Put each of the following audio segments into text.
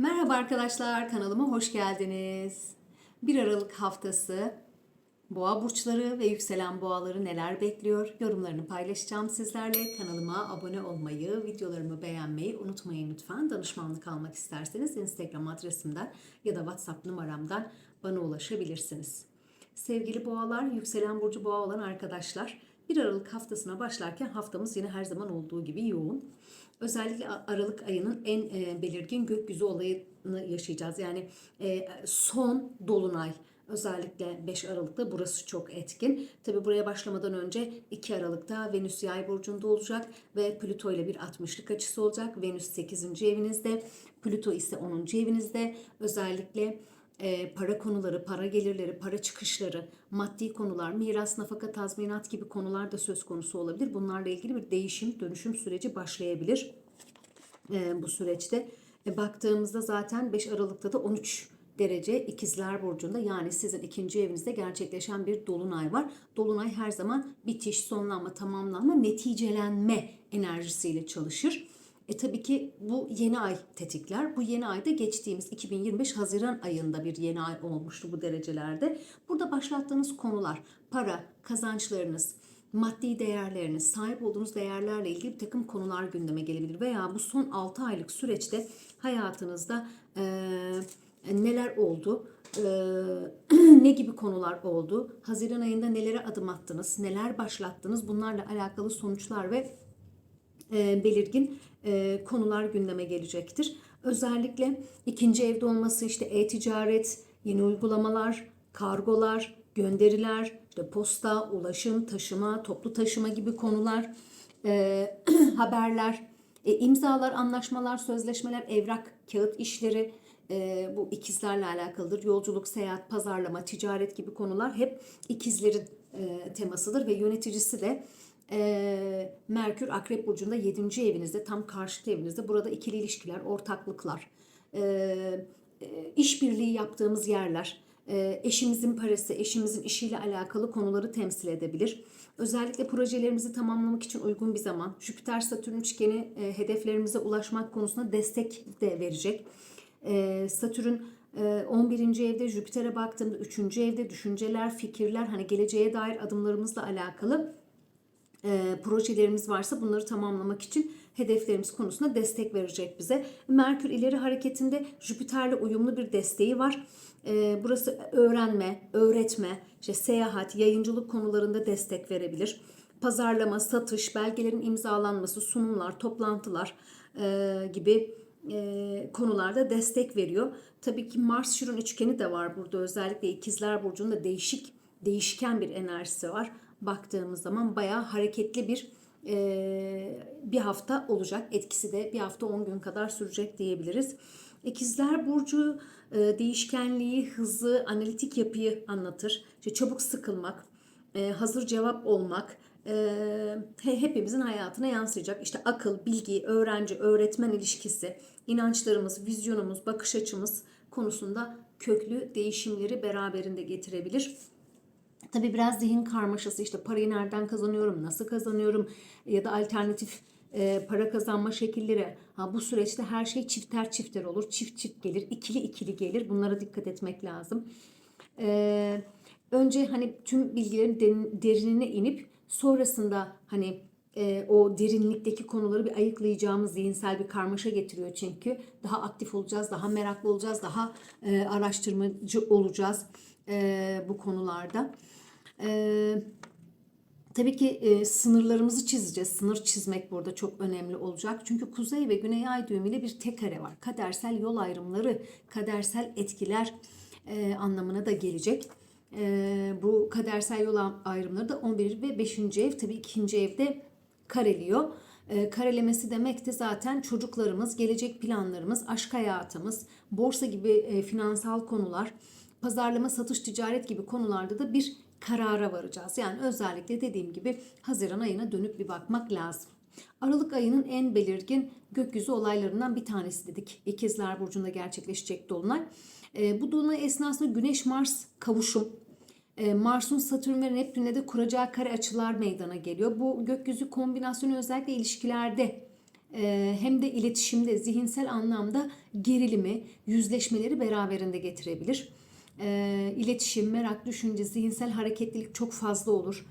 Merhaba arkadaşlar, kanalıma hoş geldiniz. 1 Aralık haftası boğa burçları ve yükselen boğaları neler bekliyor? Yorumlarını paylaşacağım sizlerle. Kanalıma abone olmayı, videolarımı beğenmeyi unutmayın lütfen. Danışmanlık almak isterseniz Instagram adresimden ya da WhatsApp numaramdan bana ulaşabilirsiniz. Sevgili boğalar, yükselen burcu boğa olan arkadaşlar, 1 Aralık haftasına başlarken haftamız yine her zaman olduğu gibi yoğun. Özellikle Aralık ayının en e, belirgin gökyüzü olayını yaşayacağız. Yani e, son dolunay özellikle 5 Aralık'ta burası çok etkin. Tabi buraya başlamadan önce 2 Aralık'ta Venüs Yay burcunda olacak ve Plüto ile bir 60'lık açısı olacak. Venüs 8. evinizde, Plüto ise 10. evinizde. Özellikle e, para konuları, para gelirleri, para çıkışları, maddi konular, miras, nafaka, tazminat gibi konular da söz konusu olabilir. Bunlarla ilgili bir değişim, dönüşüm süreci başlayabilir e, bu süreçte. E, baktığımızda zaten 5 Aralık'ta da 13 derece ikizler burcunda yani sizin ikinci evinizde gerçekleşen bir dolunay var. Dolunay her zaman bitiş, sonlanma, tamamlanma, neticelenme enerjisiyle çalışır. E tabii ki bu yeni ay tetikler. Bu yeni ayda geçtiğimiz 2025 Haziran ayında bir yeni ay olmuştu bu derecelerde. Burada başlattığınız konular, para, kazançlarınız, maddi değerleriniz, sahip olduğunuz değerlerle ilgili bir takım konular gündeme gelebilir. Veya bu son 6 aylık süreçte hayatınızda e, neler oldu, e, ne gibi konular oldu, Haziran ayında nelere adım attınız, neler başlattınız bunlarla alakalı sonuçlar ve e, belirgin e, konular gündeme gelecektir. Özellikle ikinci evde olması işte e-ticaret, yeni uygulamalar, kargolar, gönderiler, işte posta, ulaşım, taşıma, toplu taşıma gibi konular, e, haberler, imzalar, anlaşmalar, sözleşmeler, evrak, kağıt işleri, e, bu ikizlerle alakalıdır. Yolculuk, seyahat, pazarlama, ticaret gibi konular hep ikizlerin e, temasıdır ve yöneticisi de e, Merkür Akrep Burcu'nda 7. evinizde tam karşıt evinizde burada ikili ilişkiler, ortaklıklar, e, e, işbirliği yaptığımız yerler, e, eşimizin parası, eşimizin işiyle alakalı konuları temsil edebilir. Özellikle projelerimizi tamamlamak için uygun bir zaman. Jüpiter Satürn üçgeni e, hedeflerimize ulaşmak konusunda destek de verecek. E, Satürn e, 11. evde Jüpiter'e baktığımda 3. evde düşünceler, fikirler hani geleceğe dair adımlarımızla alakalı e, projelerimiz varsa bunları tamamlamak için hedeflerimiz konusunda destek verecek bize. Merkür ileri hareketinde Jüpiter'le uyumlu bir desteği var. E, burası öğrenme, öğretme, işte seyahat, yayıncılık konularında destek verebilir. Pazarlama, satış, belgelerin imzalanması, sunumlar, toplantılar e, gibi e, konularda destek veriyor. Tabii ki Mars Şiron üçgeni de var burada. Özellikle İkizler Burcu'nda değişik, değişken bir enerjisi var baktığımız zaman bayağı hareketli bir e, bir hafta olacak. Etkisi de bir hafta 10 gün kadar sürecek diyebiliriz. İkizler Burcu e, değişkenliği, hızı, analitik yapıyı anlatır. İşte çabuk sıkılmak, e, hazır cevap olmak, e, hepimizin hayatına yansıyacak. İşte akıl, bilgi, öğrenci, öğretmen ilişkisi, inançlarımız, vizyonumuz, bakış açımız konusunda köklü değişimleri beraberinde getirebilir. Tabii biraz zihin karmaşası işte parayı nereden kazanıyorum, nasıl kazanıyorum ya da alternatif e, para kazanma şekilleri. Ha, bu süreçte her şey çifter çifter olur, çift çift gelir, ikili ikili gelir. Bunlara dikkat etmek lazım. E, önce hani tüm bilgilerin derin, derinine inip sonrasında hani e, o derinlikteki konuları bir ayıklayacağımız zihinsel bir karmaşa getiriyor çünkü. Daha aktif olacağız, daha meraklı olacağız, daha e, araştırmacı olacağız e, bu konularda. Ee, tabii ki e, sınırlarımızı çizeceğiz. Sınır çizmek burada çok önemli olacak. Çünkü kuzey ve güney ay düğümüyle bir tek kare var. Kadersel yol ayrımları, kadersel etkiler e, anlamına da gelecek. E, bu kadersel yol ayrımları da 11 ve 5. ev tabii ikinci evde kareliyor. E, karelemesi demek de zaten çocuklarımız, gelecek planlarımız, aşk hayatımız, borsa gibi e, finansal konular, pazarlama, satış, ticaret gibi konularda da bir karara varacağız. Yani özellikle dediğim gibi Haziran ayına dönüp bir bakmak lazım. Aralık ayının en belirgin gökyüzü olaylarından bir tanesi dedik. İkizler Burcu'nda gerçekleşecek Dolunay. E, bu Dolunay esnasında Güneş-Mars kavuşum, e, Mars'un Satürn ve Neptün'le de kuracağı kare açılar meydana geliyor. Bu gökyüzü kombinasyonu özellikle ilişkilerde e, hem de iletişimde, zihinsel anlamda gerilimi, yüzleşmeleri beraberinde getirebilir. E, iletişim, merak, düşünce, zihinsel hareketlilik çok fazla olur.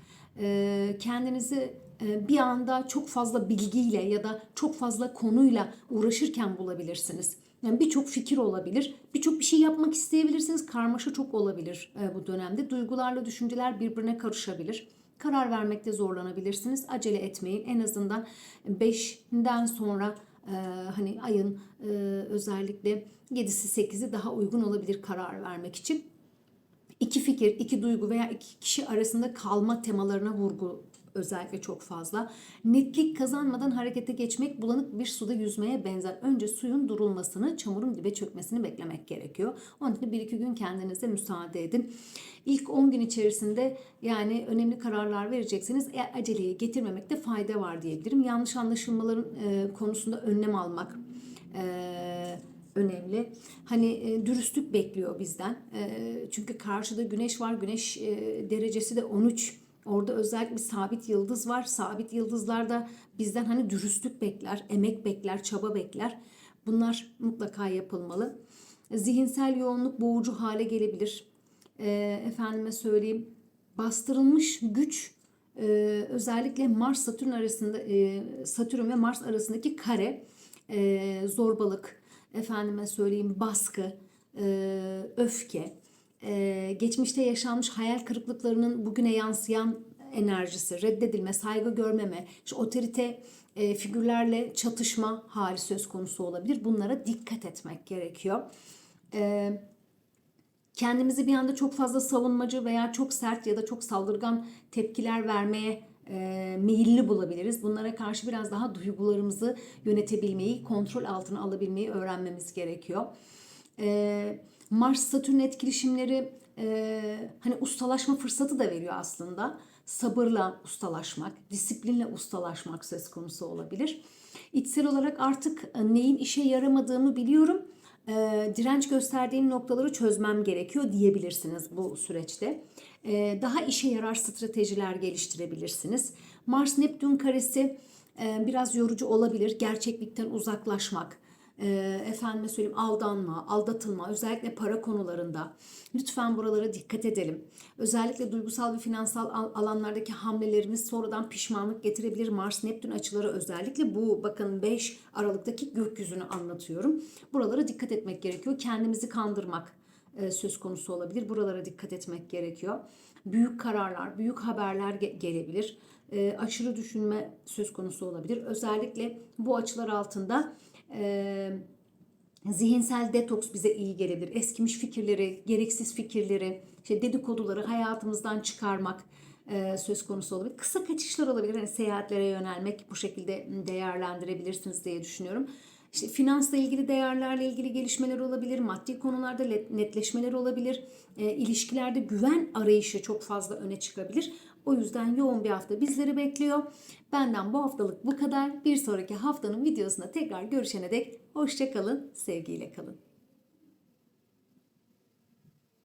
Kendinizi bir anda çok fazla bilgiyle ya da çok fazla konuyla uğraşırken bulabilirsiniz. Yani birçok fikir olabilir, birçok bir şey yapmak isteyebilirsiniz. Karmaşa çok olabilir e, bu dönemde. Duygularla düşünceler birbirine karışabilir. Karar vermekte zorlanabilirsiniz. Acele etmeyin. En azından 5'den sonra e, hani ayın e, özellikle 7'si 8'i daha uygun olabilir karar vermek için. İki fikir, iki duygu veya iki kişi arasında kalma temalarına vurgu özellikle çok fazla. Netlik kazanmadan harekete geçmek bulanık bir suda yüzmeye benzer. Önce suyun durulmasını, çamurun dibe çökmesini beklemek gerekiyor. Onun için bir iki gün kendinize müsaade edin. İlk 10 gün içerisinde yani önemli kararlar verecekseniz e, aceleye getirmemekte fayda var diyebilirim. Yanlış anlaşılmaların e, konusunda önlem almak e, önemli. Hani e, dürüstlük bekliyor bizden. E, çünkü karşıda güneş var. Güneş e, derecesi de 13. Orada özellikle bir sabit yıldız var. Sabit yıldızlar da bizden hani dürüstlük bekler, emek bekler, çaba bekler. Bunlar mutlaka yapılmalı. Zihinsel yoğunluk boğucu hale gelebilir. E, efendime söyleyeyim bastırılmış güç e, özellikle Mars Satürn arasında e, Satürn ve Mars arasındaki kare e, zorbalık efendime söyleyeyim baskı e, öfke e, geçmişte yaşanmış hayal kırıklıklarının bugüne yansıyan enerjisi reddedilme saygı görmeme işte otorite e, figürlerle çatışma hali söz konusu olabilir bunlara dikkat etmek gerekiyor. E, kendimizi bir anda çok fazla savunmacı veya çok sert ya da çok saldırgan tepkiler vermeye e, meyilli bulabiliriz. Bunlara karşı biraz daha duygularımızı yönetebilmeyi, kontrol altına alabilmeyi öğrenmemiz gerekiyor. E, Mars-Satürn etkileşimleri e, hani ustalaşma fırsatı da veriyor aslında. Sabırla ustalaşmak, disiplinle ustalaşmak söz konusu olabilir. İçsel olarak artık e, neyin işe yaramadığımı biliyorum e, direnç gösterdiğim noktaları çözmem gerekiyor diyebilirsiniz bu süreçte. E, daha işe yarar stratejiler geliştirebilirsiniz. Mars Neptün karesi e, biraz yorucu olabilir. Gerçeklikten uzaklaşmak, e, efendime söyleyeyim aldanma, aldatılma özellikle para konularında. Lütfen buralara dikkat edelim. Özellikle duygusal ve finansal alanlardaki hamlelerimiz sonradan pişmanlık getirebilir. Mars Neptün açıları özellikle bu bakın 5 Aralık'taki gökyüzünü anlatıyorum. Buralara dikkat etmek gerekiyor. Kendimizi kandırmak e, söz konusu olabilir. Buralara dikkat etmek gerekiyor. Büyük kararlar, büyük haberler ge- gelebilir. E, aşırı düşünme söz konusu olabilir. Özellikle bu açılar altında e, zihinsel detoks bize iyi gelebilir. Eskimiş fikirleri, gereksiz fikirleri, işte dedikoduları hayatımızdan çıkarmak e, söz konusu olabilir. Kısa kaçışlar olabilir. Yani seyahatlere yönelmek bu şekilde değerlendirebilirsiniz diye düşünüyorum. İşte finansla ilgili değerlerle ilgili gelişmeler olabilir, maddi konularda netleşmeler olabilir, e, ilişkilerde güven arayışı çok fazla öne çıkabilir. O yüzden yoğun bir hafta bizleri bekliyor. Benden bu haftalık bu kadar. Bir sonraki haftanın videosunda tekrar görüşene dek hoşçakalın, sevgiyle kalın.